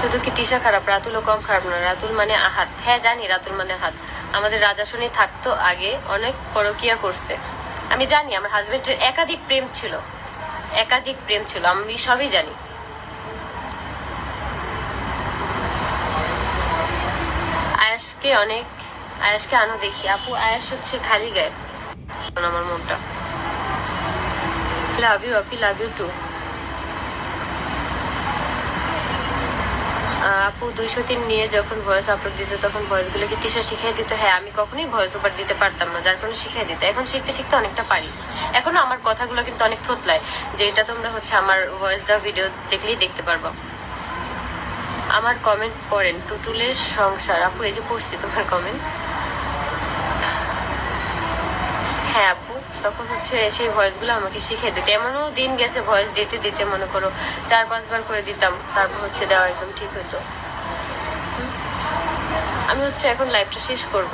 শুধু কি তিশা খারাপ রাতুলও কম খারাপ না, রাতুল মানে আহাত। হ্যাঁ জানি রাতুল মানে হাত আমাদের রাজাশনি থাকতো আগে, অনেক পরকিয়া করছে। আমি জানি, আমার হাজবেন্ডের একাধিক প্রেম ছিল। একাধিক প্রেম ছিল, আমি সবই জানি। আয়াসকে অনেক, আয়াসকে আনো দেখি। আপু, আয়াস হচ্ছে খালি গায়ে। আমার মনটা। Love you Api love you two আপু, দুইশো তিন নিয়ে যখন ভয়েস আপলোড দিত, তখন ভয়েস গুলোকে তিসা শিখিয়ে দিত? হ্যাঁ আমি কখনোই ভয়েস ওভার দিতে পারতাম না, যার কারণে শিখিয়ে দিত। এখন শিখতে শিখতে অনেকটা পারি। এখনও আমার কথাগুলো কিন্তু অনেক থতলায়, যে এটা তোমরা হচ্ছে আমার ভয়েস দেওয়া ভিডিও দেখলেই দেখতে পারবা। আমার কমেন্ট পড়েন, টুটুলের সংসার। আপু, এই যে পড়ছি তোমার কমেন্ট হ্যাঁ তখন হচ্ছে সেই ভয়েসগুলো আমাকে শিখিয়ে দিতে। এমনও দিন গেছে ভয়েস দিতে দিতে মনে করো চার, পাঁচবার করে দিতাম, তারপর হচ্ছে দেওয়া একদম ঠিক হতো আমি হচ্ছে এখন লাইফটা শেষ করব।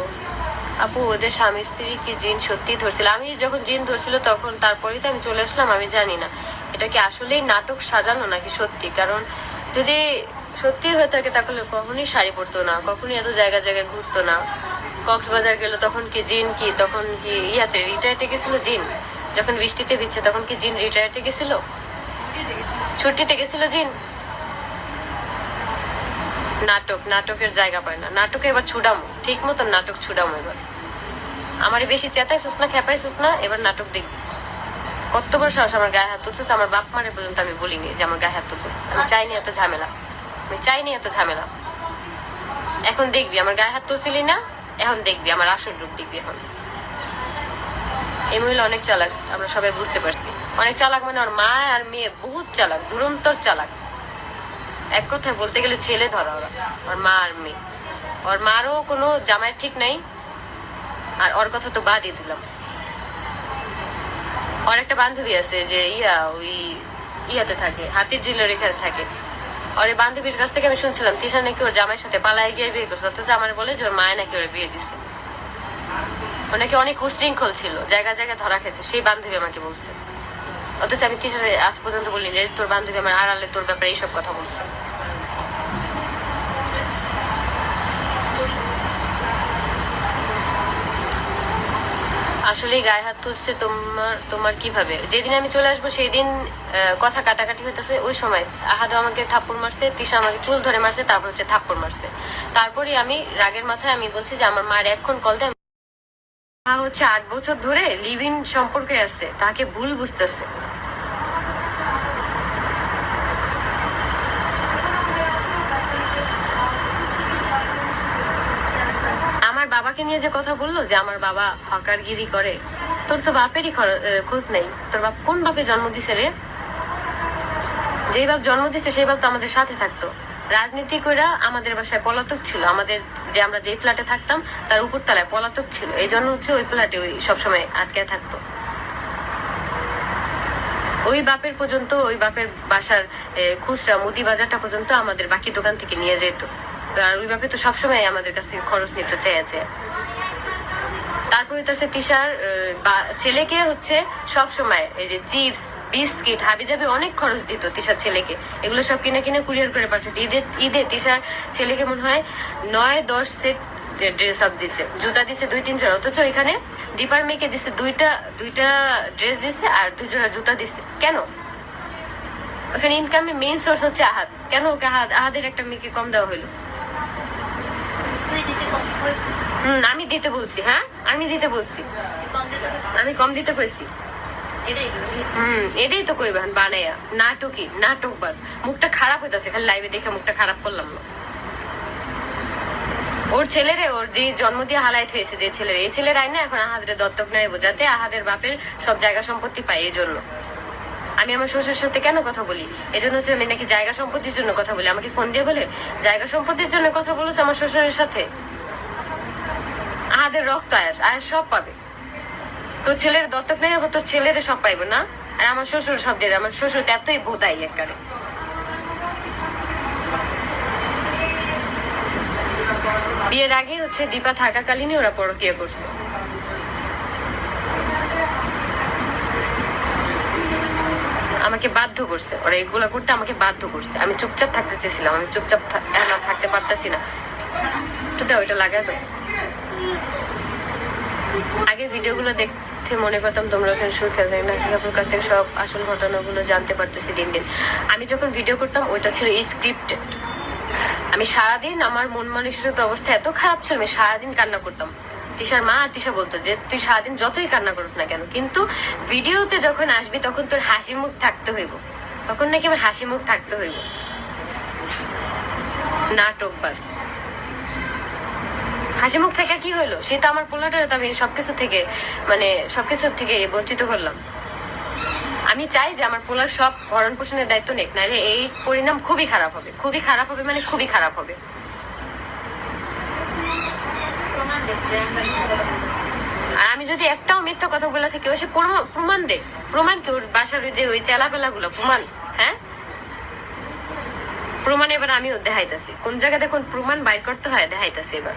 আপু, ওদের স্বামী স্ত্রী কি জিন সত্যি ধরছিল? আমি যখন জিন ধরছিল তখন তারপরেই তো আমি চলে আসলাম, আমি জানি না। এটা কি আসলেই নাটক সাজানো নাকি সত্যি? কারণ যদি সত্যি হয়ে থাকে তাহলে কখনই শাড়ি পরতো না, কখনই এত জায়গা, জায়গায় ঘুরতো না। কক্সবাজার গেল, তখন কি জিন কি? তখন কি ইয়াতে রিটায়ার্টে গেছিল জিন? যখন বৃষ্টিতে দিচ্ছে তখন কি জিন রিটায়ার্টে গেছিল? ছুটিতে গেছিল জিন? নাটক, নাটকের জায়গা পায় না। নাটকে এবার ছুডামো। ঠিক মতন নাটক ছুডামো এবার। আমার বেশি চেতাইছিস না খেপাইছিস না এবার নাটক দেখবি। কত বড় সাহস আমার গায়ে হাত তুলছিস? আমার বাপ মারে পর্যন্ত আমি বলিনি যে আমার গায়ে হাত তুলছিস। আমি চাইনি এত ঝামেলা। আমি চাইনি এত ঝামেলা। এখন দেখবি, আমার গায়ে হাত তুলছিলি না? এখন দেখবি, আমার আসল রূপ দেখবি এখন। এই মহিলা অনেক চালাক, আমরা সবাই বুঝতে পারছি। অনেক চালাক মানে ওর মা আর মেয়ে, বহুত চালাক, দুরন্তর চালাক। এক কথায় বলতে গেলে ছেলে ধরা ওরা, ওর মা আর মেয়ে। ওর মারও কোনো জামাই ঠিক নাই, আর ওর কথা তো বাদই দিলাম। ওর একটা বান্ধবী আছে যে ইয়া, ওই ইয়াতে থাকে, হাতির জিলের এখানে থাকে। ওর বান্ধবীর কাছ থেকে আমি শুনছিলাম, তিশা নাকি ওর জামাইয়ের সাথে পালায় গিয়ে বিয়ে করছে। অথচ আমার বলে যে ওর মায় নাকি ওর বিয়ে দিছে। ও নাকি অনেক উশৃঙ্খল ছিল জায়গা জায়গায় ধরা খেয়েছে, সেই বান্ধবী আমাকে বলছে। অথচ আমি তিশার আজ পর্যন্ত বলিনি তোর বান্ধবী আমার আড়ালে তোর ব্যাপারে এইসব কথা বলছে। আসলে গায়ে হাত তুলছে তোমার তোমার কীভাবে? যেদিন আমি চলে আসব সেই দিন কথা কাটাকাটি হইতেছে ওই সময়। আহাদো আমাকে থাপ্পড় মারছে, তিশা আমাকে চুল ধরে মারছে, তারপর হচ্ছে থাপ্পড় মারছে। তারপরে আমি রাগের মাথায় আমি বলছি যে, আমার মার এখন কল দেয়, মা হচ্ছে আট বছর ধরে লিভ সম্পর্কে আছে, তাকে ভুল বুঝতেছে। আমার বাবাকে নিয়ে যে কথা বলল যে আমার বাবা হকারগিরি করে, তোর তো বাপেরই খোঁজ নেই। তোর বাপ কোন বাপে জন্ম দিছে রে? যেই বাপ জন্ম দিছে, সেই বাপ তো আমাদের সাথে থাকতো। রাজনীতি কইরা আমাদের বাসায় পলাতক ছিল। আমাদের যে আমরা যে ফ্ল্যাটে থাকতাম, তার উপর তলায় পলাতক ছিল। এই জন্য হচ্ছে ওই ফ্ল্যাটে ওই সবসময় আটকে থাকতো। ওই বাপের পর্যন্ত, ওই বাপের বাসার খুচরা, মুদি বাজারটা পর্যন্ত আমাদের বাকি দোকান থেকে নিয়ে যেত। আর তো সবসময় আমাদের কাছ থেকে খরচ নিতে চেয়েছে। তারপরে তো ছেলেকে হচ্ছে সব সময় এই যে চিপস, বিস্কিট অনেক খরচ দিত ছেলেকে। এগুলো সব কিনে কিনে কুরিয়ার করে ঈদে ঈদে ছেলেকে মনে হয় নয়, দশ সেট ড্রেস আপ দিছে। জুতা দিছে দুই, তিন জোড়া। অথচ এখানে দীপার মেয়েকে দিছে দুইটা দুইটা ড্রেস দিছে আর দুই জোড়া জুতা দিছে। কেন? ওখানে ইনকামের মেইন সোর্স হচ্ছে আহাত কেন ওকে আহাদ আহাদের একটা মেয়েকে কম দেওয়া হলো তুই দিতে কম হয়েছিস হম আমি দিতে বলছি হ্যাঁ? আমি দিতে বলছি। আমি কম দিতে কইছি। এটাই তো বুঝিস। হুম এটাই তো কইবেন বানাইয়া নাটকই নাটক বাস। মুখটা খারাপ হইতাছে খালি লাইভে দেখে মুখটা খারাপ করলাম। না ওর ছেলেরে ওর যে জন্ম দিয়ে হালাইত হয়েছে যে ছেলের এই ছেলের আইনা এখন আহাদের দত্তক নেয় বোঝাতে আহাদের বাপের সব জায়গা সম্পত্তি পায় এই জন্য আমি আমার শ্বশুরের সাথে কেন কথা বলি? এই জন্য হচ্ছে আমি নাকি জায়গা সম্পত্তির জন্য কথা বলি। আমাকে ফোন দিয়ে বলে, জায়গা সম্পত্তির জন্য কথা বলেছে আমার শ্বশুরের সাথে? আহাদের রক্ত আয়াস আয়াস সব পাবে। তোর ছেলের দত্তক নেই, আবার তোর ছেলের সব পাইবো না? আর আমার শ্বশুর সব দিয়ে। আমার শ্বশুর তো এতই বোধাই একবারে। বিয়ের আগে হচ্ছে দীপা থাকাকালীনই ওরা পরকিয়া করছে। আমাকে বাধ্য করছে। ওরা এগুলা করতে আমাকে বাধ্য করছে। আমি চুপচাপ থাকতে চেয়েছিলাম। আমি চুপচাপ না থাকতে পারতাছি না। তো দাও ওইটা লাগাই আগে ভিডিওগুলো দেখতে মনে করতাম তোমরা ওখানে সুর খেলতে না। আপনার কাছ থেকে সব আসল ঘটনাগুলো জানতে পারতেছি দিন দিন। আমি যখন ভিডিও করতাম, ওইটা ছিল স্ক্রিপ্টেড আমি সারাদিন আমার মন মানসিকতা অবস্থা এত খারাপ ছিল, আমি সারাদিন কান্না করতাম। তিশার মা আর তিশা বলতো যে, তুই সারাদিন যতই কান্না করিস না কেন, কিন্তু ভিডিওতে যখন আসবি, তখন তোর হাসি মুখ থাকতে হইব। তখন নাকি আমার হাসি মুখ থাকতে হইব। নাটক বাস। হাসি মুখ থেকে কি হলো সে তো আমার পোলাটার, তো আমি সবকিছু থেকে মানে সবকিছু থেকে বঞ্চিত করলাম আমি চাই যে আমার পোলার সব ভরণ পোষণের দায়িত্ব নেক, নাহলে এই পরিণাম খুবই খারাপ হবে। খুবই খারাপ হবে মানে খুবই খারাপ হবে। আর আমি যদি একটাও মিথ্যা কথা বলে থাকি সে প্রমাণ দে প্রমাণ কি? ওর বাসার যে ওই চেলাপেলা গুলো প্রমাণ। হ্যাঁ? প্রমাণ এবার আমিও দেখাইতেছি। কোন জায়গাতে কোন প্রমাণ বাইর করতে হয়, দেখাইতেছি এবার।